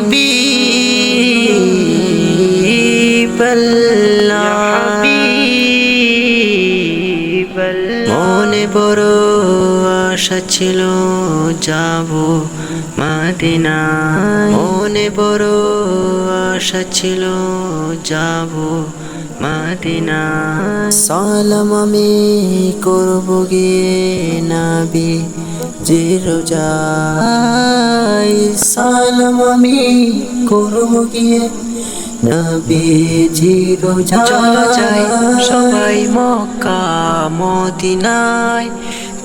হাবিব মনে বড় আশা ছিল যাব মাদিনা মনে বড় আশা ছিল যাব মাদিনা। সালাম আমি করব গিয়ে নাবি যে রোজাই সালাম আমি করব গিয়ে নাবি জি রোজা চলো যাই সবাই মক্কা মদিনায়।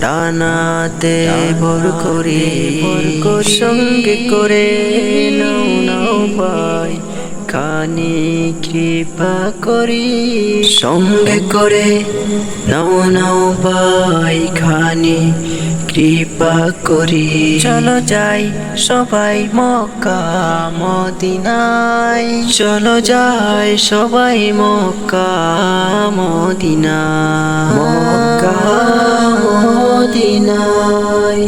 ডানাতে ভর করি সঙ্গে করে নাও নাও ভাই খানি কৃপা করি। সঙ্গে করে নাও নাও ভাই খানি কৃপা করি। চলো যাই সবাই মক্কা মদিনায়। চলো যাই সবাই মক্কা মদিনা। মক্কা। মদিনায়